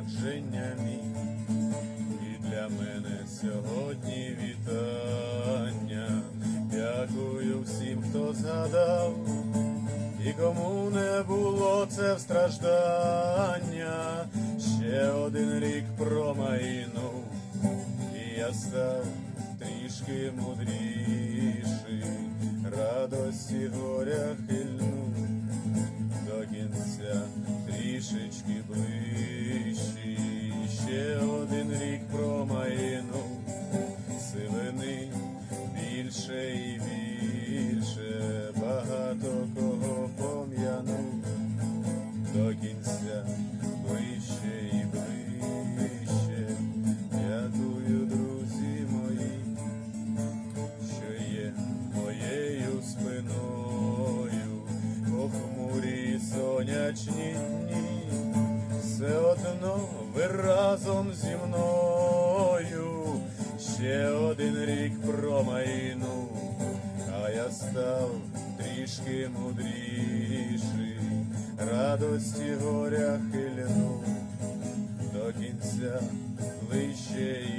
народження мій, і для мене сьогодні вітання. Дякую всім, хто згадав, і кому не було це в страждання. Ще один рік промайнув, і я став трішки мудріший, до кінця ближче і ближче, дякую, друзі мої що є моєю спиною, похмурі сонячні дні, все одно ви разом зі мною, ще один рік промайнув, а я став трішки мудріший, радості горя хильну до кінця ближче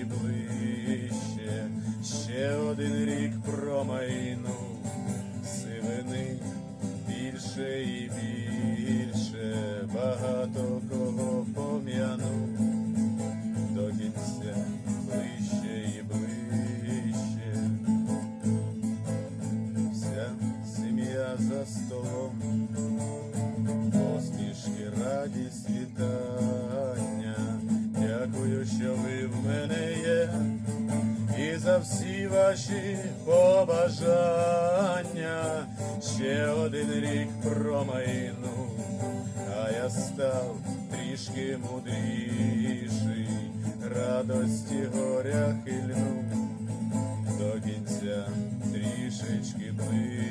за столом. Посмішки, радість, вітання. Дякую, що ви в мене є, і за всі ваші побажання. Ще один рік промайнув, а я став трішки мудріший, радості горя хильнув. До кінця трішечки ближчий, ще